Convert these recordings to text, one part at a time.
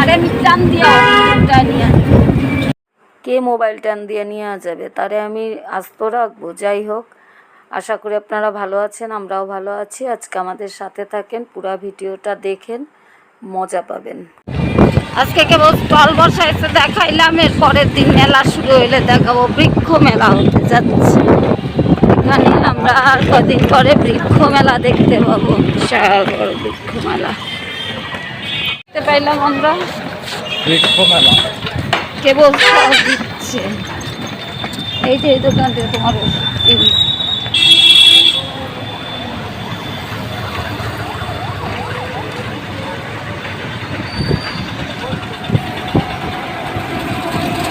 আমি টান দিয়া নিয়ে কে মোবাইল টান দিয়ে নিয়ে যাবে? তারে আমি আস্ত রাখব। যাই হোক আশা করি আপনারা ভালো আছেন আমরাও ভালো আছি। আজকে আমাদের সাথে থাকেন পুরা ভিডিওটা দেখেন মজা পাবেন। আজকে কেবল স্টল বসাইছে দেখাইলাম এর পরের দিন মেলা শুরু হইলে দেখাবো বৃক্ষ মেলা হতে যাচ্ছে। এখানে আমরা আর কদিন পরে বৃক্ষ মেলা দেখতে পাবো বিশাল বড় বৃক্ষ মেলা। দেখতে পাইলাম আমরা। কেবল দিচ্ছে। এই যে এই দোকানটা তোমার এই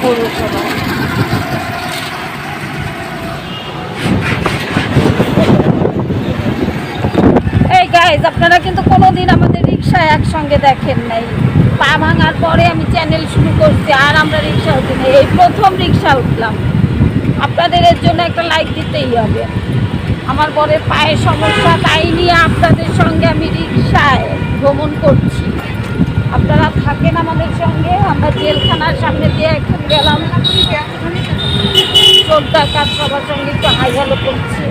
পৌরসভা এই গাইজ আপনারা কিন্তু কোনোদিন আমাদের রিক্সায় একসঙ্গে দেখেন নাই। পা ভাঙার পরে আমি চ্যানেল শুরু করছি, আর আমরা রিক্সা উঠি নাই। এই প্রথম রিক্সা উঠলাম। আপনাদের এর জন্য একটা লাইক দিতেই হবে। আমার পরে পায়ের সমস্যা, তাই নিয়ে আপনাদের সঙ্গে আমি রিক্সায় ভ্রমণ করছি। আপনারা থাকেন আমাদের সঙ্গে, আমরা জেলখানার সামনে দিয়ে এখন গেলাম। চোর কাজ সবার সঙ্গে একটু হাই হ্যালো করছি।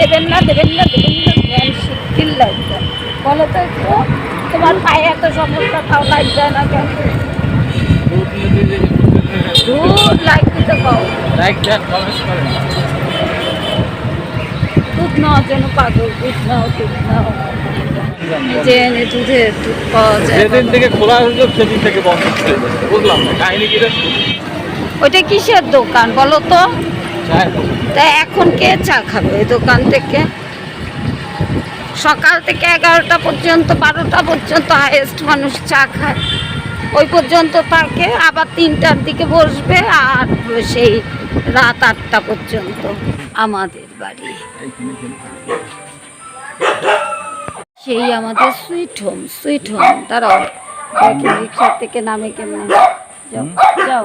দেবেন না দেবেন না দেবেন না লাইট দেন। বলো তো একটু তোমার পায়ে এত সমস্যা তাও দেয় না কেন? দুধ লাইট দিতে পাও। দুধ নেওয়ার জন্য পাগল দুধ নাও দুধ নাও। যে এনে দুধে দুধ পাওয়া যায় যেদিন থেকে খোলা হয়েছে সেদিন থেকে বন্ধ বুঝলাম না কাহিনি কি ওইটা কিসের দোকান বলো তো। তা এখন কে চা খাবে? ওই দোকান থেকে? সকাল থেকে এগারোটা পর্যন্ত, বারোটা পর্যন্ত হাইয়েস্ট মানুষ চা খায়। ওই পর্যন্ত থাকে আবার তিনটার দিকে বসবে আর সেই রাত আটটা পর্যন্ত আমাদের বাড়ি। সেই আমাদের সুইট হোম সুইট হোম দেখি রিক্সার থেকে নামে কেমন? যাও যাও।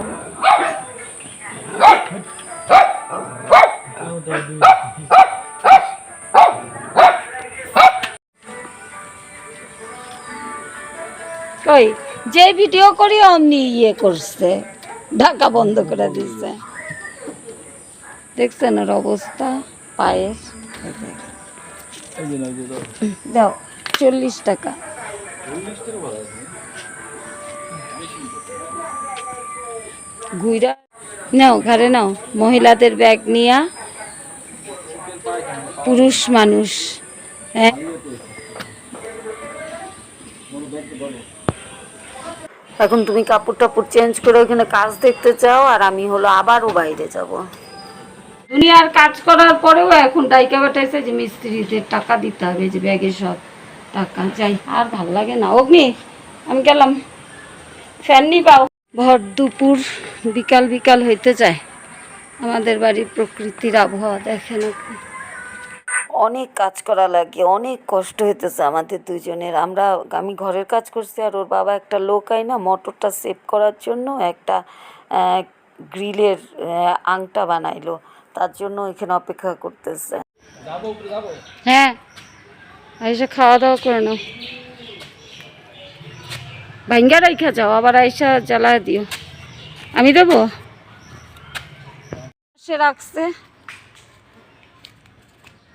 কই, যে ভিডিও করি অমনি ইয়ে করছে, ঢাকা বন্ধ করে দিচ্ছে দেখছেন ওর অবস্থা, পায়ের দাও। চল্লিশ টাকা ঘুইরা, নাও ঘরে নাও, মহিলাদের ব্যাগ নিয়া পুরুষ মানুষ। হ্যাঁ। এখন তুমি কাপড় টাপড় চেঞ্জ করে ওখানে কাজ দেখতে চাও আর আমি হলো আবারও বাইরে যাব। দুনিয়ার কাজ করার পরেও এখন ডাইকা বেটাইছে যে মিস্ত্রিদের টাকা দিতে হবে যে ব্যাগে সব টাকা। যাই আর ভালো লাগে না। অগ্নি আমি গেলাম। ফ্যান নি পাও। ভর দুপুর বিকাল বিকাল হইতে যায় আমাদের বাড়ির প্রকৃতির আবহাওয়া দেখেন আপনি। অনেক কাজ করা লাগে অনেক কষ্ট হইতেছে আমাদের দুজনের আমরা আমি ঘরের কাজ করছি আর ওর বাবা একটা লোক আয় না মোটরটা সেভ করার জন্য একটা গ্রিলের আংটা বানাইলো। তার জন্য এখানে অপেক্ষা করতেছে। হ্যাঁ আইসা খাওয়া দাওয়া করে নাও। ভাঙ্গা রাইখা যাও আবার আইসা জ্বালায় দিও। আমি দেবো? পাশে রাখছে।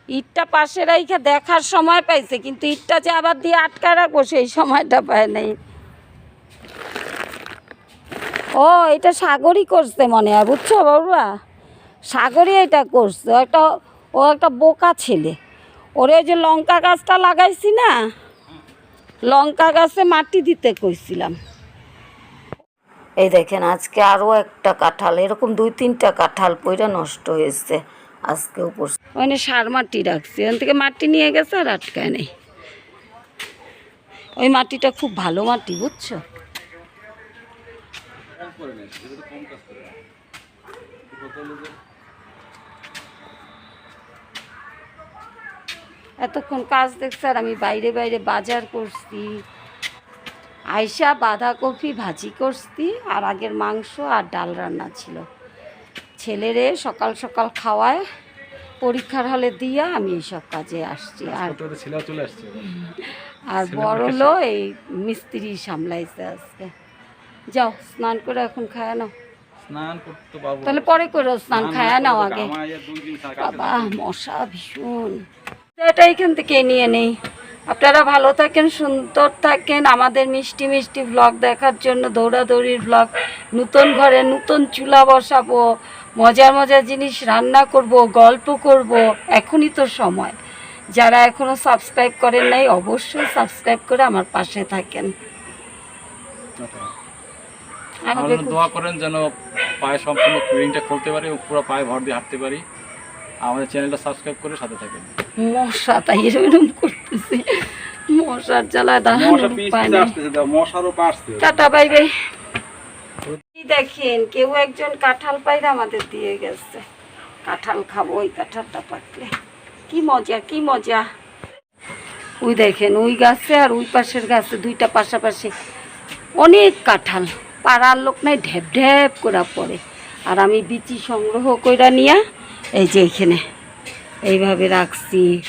ইটটা পাশে রাইখা দেখার সময় পাইছে, কিন্তু ইটটা যে আবার দিয়ে আটকা রাখব সেই সময়টা পায় নাই। ও, এটা সাগরই করছে মনে হয়, বুঝছ বাবুয়া সাগরই এটা করছে একটা, ও একটা বোকা ছেলে। ওরে যে লঙ্কা গাছটা লাগাইছি না, লঙ্কা গাছে মাটি দিতে কইছিলাম। এই দেখেন, আজকে আরও একটা কাঁঠাল, এরকম দুই তিনটা কাঁঠাল পইরা নষ্ট হয়েছে। আজকেও পড়ছে। ওখানে সার মাটি রাখছি। ওখান থেকে মাটি নিয়ে গেছে আর আটকায় নেই। ওই মাটিটা খুব ভালো মাটি, বুঝছ? এতক্ষণ কাজ দেখছে আর আমি বাইরে বাইরে বাজার করছি। আইসা বাঁধাকপি ভাজি করছি আর আগের মাংস আর ডাল রান্না ছিল। ছেলেরে সকাল সকাল খাওয়ায় পরীক্ষার হলে দিয়া আমি এইসব কাজে আসছি। আর আর বড় হলো এই মিস্ত্রি সামলাইছে আজকে। যাও স্নান করে এখন খায় নাও। তাহলে পরে করো স্নান খায় নাও আগে। বাবা মশা ভীষণ। এটা এখান থেকে নিয়ে নেই। আপনারা ভালো থাকেন সুন্দর থাকেন। আমাদের মিষ্টি মিষ্টি ব্লগ দেখার জন্য দৌড়াদৌড়ির ব্লগ নতুন ঘরে নতুন চুলা বসাবো মজার মজার জিনিস রান্না করব গল্প করব। এখনই তো সময়। যারা এখনও সাবস্ক্রাইব করেন নাই অবশ্যই সাবস্ক্রাইব করে আমার পাশে থাকেন। আর দোয়া করেন যেন পায়ে সম্পূর্ণ খুলতে পারি পুরো পায়ে ভর দিয়ে হাঁটতে পারি। আমাদের চ্যানেলটা সাবস্ক্রাইব করে সাথে থাকেন মশা তাই এরকম করতেছে। মশার জ্বালায় দাঁড়ানোর উপায় নেই মশারও পাশছে টাটা বাই বাই। এই দেখেন কেউ একজন কাঁঠাল পাইরা আমাদের দিয়ে গেছে। কাঁঠাল খাব ওই কাঁঠালটা পাকলে। কি মজা কি মজা। ওই দেখেন ওই গাছে আর ওই পাশের গাছে দুইটা পাশাপাশি অনেক কাঁঠাল। পাড়ার লোক নাই ঢেপ ঢেপ করা পড়ে। আর আমি বিচি সংগ্রহ কইরা নিয়া এই যে এখানে। এইভাবে রাখছি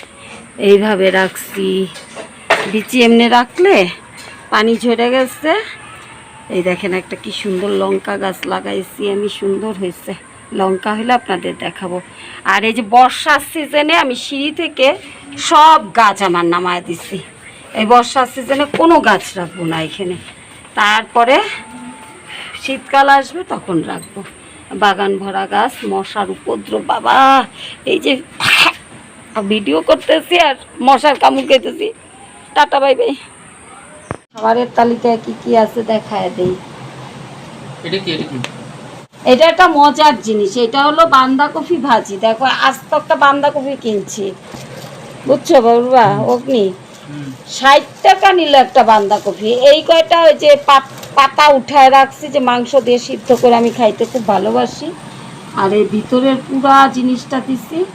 এইভাবে রাখছি। বিচি এমনি রাখলে পানি ঝরে গেছে। এই দেখেন একটা কি সুন্দর লঙ্কা গাছ লাগাইছি, আমি সুন্দর হয়েছে। লঙ্কা হলে আপনাদের দেখাবো। আর এই যে বর্ষার সিজনে আমি সিঁড়ি থেকে সব গাছ আমার নামায় দিছি। এই বর্ষার সিজনে কোনো গাছ রাখব না এখানে। তারপরে শীতকাল আসবে তখন রাখব। বাগান ভরা গাছ মশার উপদ্রব বাবা! এই যে ভিডিও করতেছি আর মশার কামড় খেতেছি। Tata bye by. খাবারের তালিকায় কি কি আছে দেখায় দেই। এটা কি এটা কি? এটা একটা মজার জিনিস এটা হলো বাঁধাকপি ভাজি। দেখো আজ তো একটা বাঁধাকপি কিনছি। বুঝছ বাবুবা অগ্নি? ষাট টাকা নিল একটা বাঁধাকপি। এই কয়টা ওই যে পাত- উঠায় রাখছি যে মাংস দিয়ে সিদ্ধ করে আমি খাইতে খুব ভালোবাসি। আর এই ভিতরের পুরা জিনিসটা দিছি।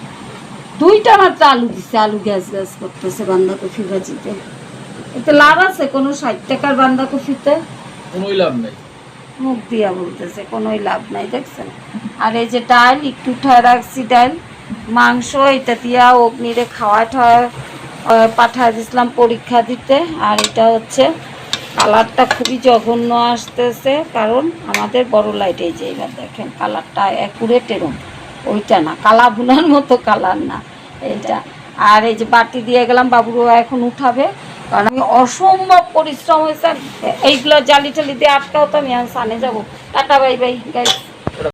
দুইটা মাত্র আলু দিছে আলু গ্যাস গ্যাস করতেছে বাঁধাকপি ভাজিতে। এতে লাভ আছে কোনো ষাট টাকার বাঁধাকপিতে? কোনোই লাভ নাই। মুখ দিয়া বলতেছে কোনোই লাভ নাই দেখছেন? আর এই যে ডাল একটু উঠায় রাখছি ডাল। মাংস এটা দিয়া অগ্নিরে খাওয়া ঠাওয়া পাঠায় দিছিলাম পরীক্ষা দিতে, আর এটা হচ্ছে কালারটা খুবই জঘন্য আসতেছে, কারণ আমাদের বড় লাইট এই যে, এবার দেখেন কালারটা অ্যাকুরেট এরম। ওইটা না, কালা ভুনার মতো কালার না, এইটা। আর এই যে বাটি দিয়ে গেলাম, বাবুরও এখন উঠাবে, কারণ আমি অসম্ভব পরিশ্রম হয়েছে এইগুলো জালি টালি দিয়ে আটকাও তো আমি সানে যাব। Tata bye bye guys